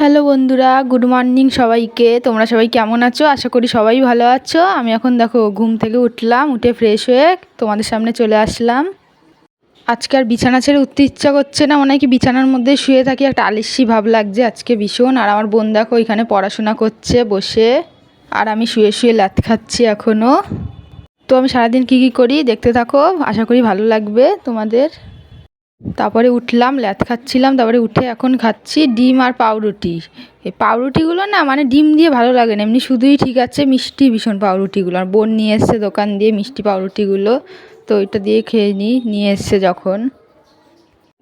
Hello বন্ধুরা, good morning সবাইকে। তোমরা সবাই কেমন আছো? আশা করি সবাই ভালো আছো। আমি এখন দেখো ঘুম থেকে উঠলাম, উঠে ফ্রেশ হয়ে তোমাদের সামনে চলে আসলাম। আজকে আর বিছানা ছেড়ে উঠতে ইচ্ছা করছে না, মনে হয় কি বিছানার মধ্যে শুয়ে থাকি, একটা আলিস্যি ভাব লাগছে আজকে ভীষণ। আর আমার বোন দেখো ওইখানে পড়াশোনা করছে বসে, আর আমি শুয়ে শুয়ে ল্যাথ খাচ্ছি এখনও তো আমি সারাদিন কী কী করি দেখতে থাকো, আশা করি ভালো লাগবে তোমাদের। তারপরে উঠলাম, ল্যাথ খাচ্ছিলাম, তারপরে উঠে এখন খাচ্ছি ডিম আর পাউরুটি। এই পাউরুটিগুলো না মানে ডিম দিয়ে ভালো লাগে না, এমনি শুধুই ঠিক আছে মিষ্টি ভীষণ পাউরুটিগুলো। আর বোন নিয়ে এসছে দোকান দিয়ে মিষ্টি পাউরুটিগুলো, তো ওইটা দিয়ে খেয়ে নিই, নিয়ে এসছে যখন।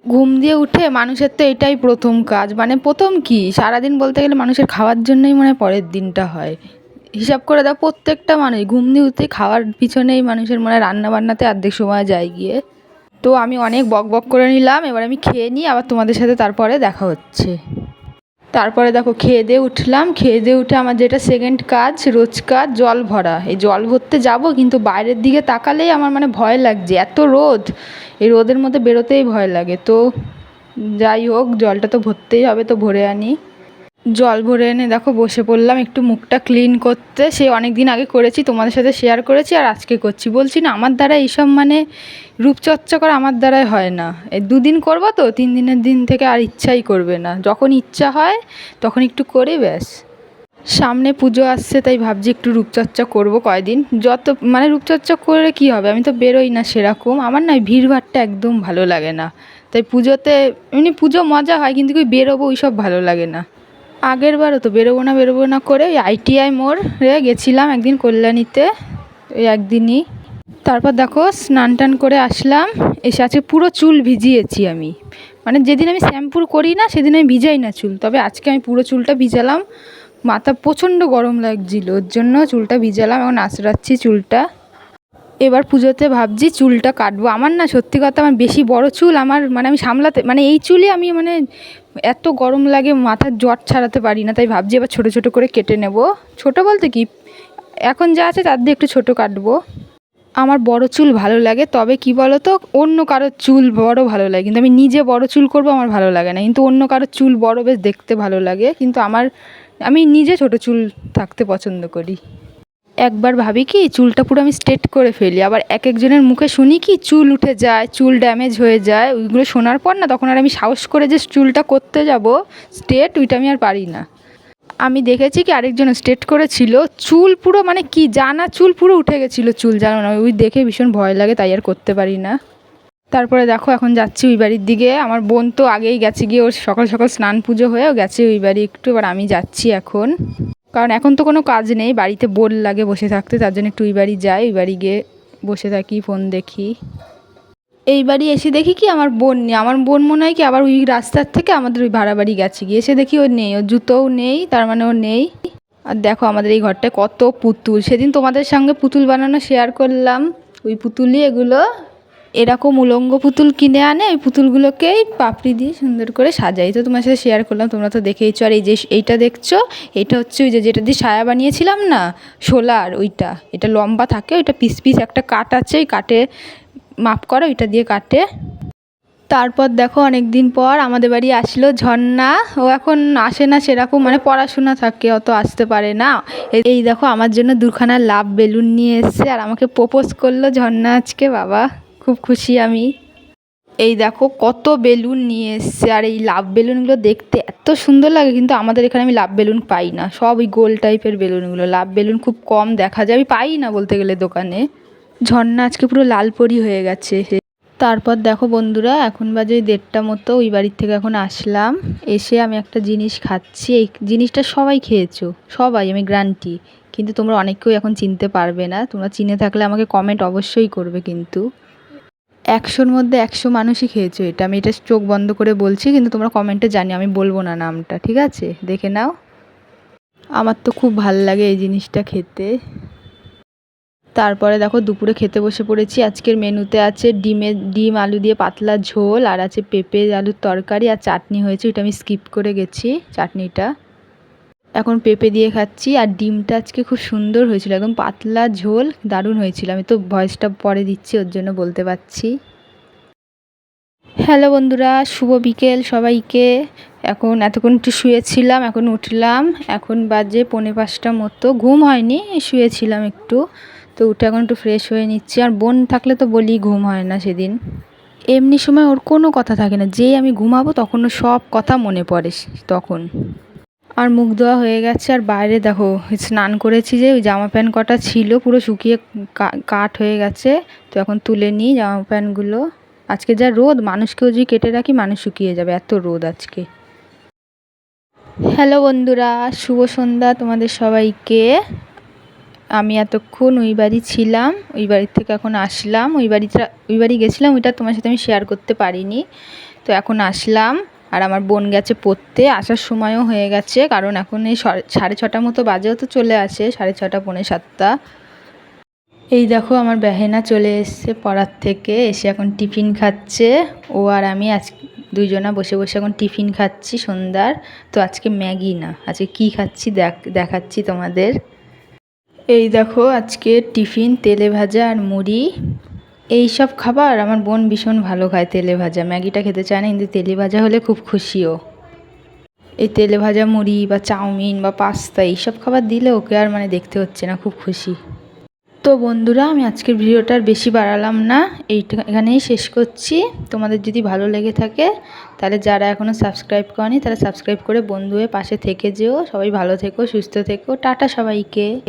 ঘুম দিয়ে উঠে মানুষের তো এটাই প্রথম কাজ মানে প্রথম কি? সারাদিন বলতে গেলে মানুষের খাওয়ার জন্যই মনে পরের দিনটা হয়। হিসাব করে দাও প্রত্যেকটা মানুষ, ঘুম দিয়ে উঠে খাওয়ার পিছনেই মানুষের মনে রান্না বান্নাতে অর্ধেক সময় যায় গিয়ে। তো আমি অনেক বক বক করে নিলাম, এবার আমি খেয়ে নিই, আবার তোমাদের সাথে তারপরে দেখা হচ্ছে। তারপরে দেখো খেয়ে দিয়ে উঠলাম, খেয়ে দিয়ে উঠে আমার যেটা সেকেন্ড কাজ রোজ কাজ জল ভরা। এই জল ভরতে যাব, কিন্তু বাইরের দিকে তাকালেই আমার মানে ভয় লাগছে, এত রোদ। এই রোদের মধ্যে বেরোতেই ভয় লাগে। তো যাই হোক, জলটা তো ভরতেই হবে, তো ভরে আনি। জল ভরে এনে দেখো বসে পড়লাম, একটু মুখটা ক্লিন করতে। সে অনেক দিন আগে করেছি, তোমাদের সাথে শেয়ার করেছি আর আজকে করছি। বলছি না, আমার দ্বারা এইসব মানে রূপচর্চা করা আমার দ্বারাই হয় না। এই দুদিন করব তো, তিন দিনের দিন থেকে আর ইচ্ছাই করবে না। যখন ইচ্ছা হয়, তখন একটু করে ব্যাস। সামনে পুজো আসছে, তাই ভাবছি একটু রূপচর্চা করব কয়দিন। যত মানে রূপচর্চা করে কি হবে? আমি তো বেরোই না সেরকম। আমার না ভিড়ভাড়টা একদম ভালো লাগে না। তাই পুজোতে, এমনি পুজো মজা হয়, কিন্তু কি বেরোবো ওইসব ভালো লাগে না। আগের বারও তো বেরোবো না বেরোবো না করে ওই আইটিআই মোড়ে গেছিলাম একদিন কল্যাণীতে, ওই একদিনই। তারপর দেখো স্নান টান করে আসলাম, এসে আজকে পুরো চুল ভিজিয়েছি আমি। মানে যেদিন আমি শ্যাম্পুর করি না, সেদিন আমি ভিজাই না চুল। তবে আজকে আমি পুরো চুলটা ভিজালাম, মাথা প্রচণ্ড গরম লাগছিল, ওর জন্য চুলটা ভিজালাম, এখন আঁচড়াচ্ছি চুলটা। এবার পুজোতে ভাবছি চুলটা কাটবো। আমার না সত্যি কথা, আমার বেশি বড় চুল আমার মানে আমি সামলাতে মানে এই চুলই আমি মানে এত গরম লাগে, মাথার জট ছাড়াতে পারি না, তাই ভাবছি এবার ছোটো ছোটো করে কেটে নেব। ছোটো বলতে কি, এখন যা আছে তার দিয়ে একটু ছোটো কাটবো। আমার বড় চুল ভালো লাগে, তবে কি বলো তো অন্য কারোর চুল বড় ভালো লাগে। কিন্তু আমি নিজে বড় চুল করব, আমার ভালো লাগে না। কিন্তু অন্য কারোর চুল বড় বেশ দেখতে ভালো লাগে। কিন্তু আমার, আমি নিজে ছোট চুল থাকতে পছন্দ করি। একবার ভাবি কি, চুলটা পুরো আমি স্ট্রেট করে ফেলি। আবার এক একজনের মুখে শুনি কি, চুল উঠে যায়, চুল ড্যামেজ হয়ে যায়, ওইগুলো শোনার পর না তখন আর আমি সাহস করে যে চুলটা করতে যাব স্ট্রেট ওইটা আমি আর পারি না। আমি দেখেছি কি, আরেকজন স্ট্রেট করেছিল, চুল পুরো মানে কি জানা চুল পুরো উঠে গেছিল, চুল জানো না, ওই দেখে ভীষণ ভয় লাগে, তাই আর করতে পারি না। তারপরে দেখো, এখন যাচ্ছি ওই বাড়ির দিকে, আমার বোন তো আগেই গেছে গিয়ে, ওর সকাল সকাল স্নান পুজো হয়েও গেছে ওই বাড়ি একটু, এবার আমি যাচ্ছি এখন। কারণ এখন তো কোনো কাজ নেই, বাড়িতে বোর লাগে বসে থাকতে, তার জন্য একটু ওই বাড়ি যাই, ওই বাড়ি গিয়ে বসে থাকি ফোন দেখি। এই বাড়ি এসে দেখি কি আমার বোন নেই, আমার বোন মনে হয় কি আবার ওই রাস্তার থেকে আমাদের ওই ভাড়া বাড়ি গেছে, গিয়ে এসে দেখি ওর নেই, ওর জুতোও নেই, তার মানে ও নেই। আর দেখো আমাদের এই ঘরটায় কত পুতুল, সেদিন তোমাদের সঙ্গে পুতুল বানানো শেয়ার করলাম, ওই পুতুলই এগুলো এরকম উলঙ্গ পুতুল কিনে আনে, ওই পুতুলগুলোকেই পাপড়ি দিয়ে সুন্দর করে সাজাই। তো তোমার সাথে শেয়ার করলাম, তোমরা তো দেখেইছো। আর এই যে এইটা দেখছ, এটা হচ্ছে ওই যে যেটা দিয়ে সায়া বানিয়েছিলাম না, শোলার ওইটা। এটা লম্বা থাকে, ওইটা পিস পিস একটা কাট আছে, ওই কাটে মাপ করো, ওইটা দিয়ে কাটে। তারপর দেখো অনেক দিন পর আমাদের বাড়ি আসলো ঝর্ণা। ও এখন আসে না সেরকম মানে পড়াশোনা থাকে, অত আসতে পারে না। এই দেখো আমার জন্য দুখানা লাভ বেলুন নিয়ে এসছে, আর আমাকে প্রপোজ করল ঝর্ণা আজকে, বাবা। খুব খুশি আমি। এই দেখো কত বেলুন নিয়ে এসছে। আর এই লাভ বেলুনগুলো দেখতে এত সুন্দর লাগে, কিন্তু আমাদের এখানে আমি লাভ বেলুন পাই না। সব ওই গোল টাইপের বেলুনগুলো। লাভ বেলুন খুব কম দেখা যায়। আমি পাই না বলতে গেলে দোকানে। ঝর্ণা আজকে পুরো লালপরি হয়ে গেছে। তারপর দেখো বন্ধুরা, এখন বাজে দেড়টা মতো। ওই বাড়ির থেকে এখন আসলাম। এসে আমি একটা জিনিস খাচ্ছি। এই জিনিসটা সবাই খেয়েছো। সবাই, আমি গ্রান্টি কিন্তু তোমরা অনেকেও এখন চিনতে পারবে না। তোমরা চিনে থাকলে আমাকে কমেন্ট অবশ্যই করবে কিন্তু। একশোর মধ্যে একশো মানুষই খেয়েছো এটা। আমি এটা চোখ বন্ধ করে বলছি, কিন্তু তোমরা কমেন্টে জানি আমি বলব না নামটা, ঠিক আছে? দেখে নাও। আমার তো খুব ভালো লাগে এই জিনিসটা খেতে। তারপরে দেখো, দুপুরে খেতে বসে পড়েছি। আজকের মেনুতে আছে ডিমের ডিম, আলু দিয়ে পাতলা ঝোল, আর আছে পেঁপে, আলুর তরকারি, আর চাটনি হয়েছে, ওইটা আমি স্কিপ করে গেছি চাটনিটা। এখন পেঁপে দিয়ে খাচ্ছি আর ডিমটা আজকে খুব সুন্দর হয়েছিল, একদম পাতলা ঝোল, দারুণ হয়েছিল। আমি তো ভয়েসটা পরে দিচ্ছি, ওর জন্য বলতে পারছি। হ্যালো বন্ধুরা, শুভ বিকেল সবাইকে। এখন এতক্ষণ একটু শুয়েছিলাম, এখন উঠলাম। এখন বাজে পৌনে পাঁচটা মতো, ঘুম হয়নি, শুয়েছিলাম একটু। তো উঠে এখন একটু ফ্রেশ হয়ে নিচ্ছি, আর বোন থাকলে তো বলি ঘুম হয় না সেদিন। এমনি সময় ওর কোনো কথা থাকে না, যেই আমি ঘুমাবো তখন ওর সব কথা মনে পড়ে, তখন। আর মুখ ধোয়া হয়ে গেছে, আর বাইরে দেখো স্নান করেছি যে, ওই জামা প্যান্ট কটা ছিল, পুরো শুকিয়ে কা- কাঠ হয়ে গেছে। তো এখন তুলে নিই জামা প্যান্টগুলো। আজকে যা রোদ, মানুষকেও যদি কেটে রাখি, মানুষ শুকিয়ে যাবে। এত রোদ আজকে। হ্যালো বন্ধুরা, শুভ সন্ধ্যা তোমাদের সবাইকে। আমি এতক্ষণ ওই বাড়ি ছিলাম, ওই বাড়ির থেকে এখন আসলাম। ওই বাড়িটা, ওই বাড়ি গেছিলাম, ওইটা তোমার সাথে আমি শেয়ার করতে পারিনি। তো এখন আসলাম। আর আমার বোন গেছে পড়তে, আসার সময়ও হয়ে গেছে, কারণ এখন এই সাড়ে ছটা মতো বাজেও তো চলে আসে, সাড়ে ছটা, পৌনে সাতটা। এই দেখো আমার বেহেনা চলে এসছে পড়ার থেকে, এসে এখন টিফিন খাচ্ছে। ও আর আমি আজ, দুইজনা বসে বসে এখন টিফিন খাচ্ছি সন্ধ্যার। তো আজকে ম্যাগি না, আজকে কি খাচ্ছি দেখ, দেখাচ্ছি তোমাদের। এই দেখো আজকে টিফিন তেলে ভাজা আর মুড়ি। এই সব খাবার আমার বোন ভীষণ ভালো খায় তেলে ভাজা। ম্যাগিটা খেতে চায় না, কিন্তু তেলে ভাজা হলে খুব খুশিও। এই তেলে ভাজা মুড়ি বা চাউমিন বা পাস্তা এইসব খাবার দিলে ওকে আর মানে দেখতে হচ্ছে না, খুব খুশি। তো বন্ধুরা, আমি আজকের ভিডিওটা আর বেশি বাড়ালাম না। এইটা এখানেই শেষ করছি। তোমাদের যদি ভালো লেগে থাকে, তাহলে যারা এখনও সাবস্ক্রাইব করেনি তারা সাবস্ক্রাইব করে বন্ধু হয়ে পাশে থেকে যেও। সবাই ভালো থেকো, সুস্থ থেকো। টাটা সবাইকে।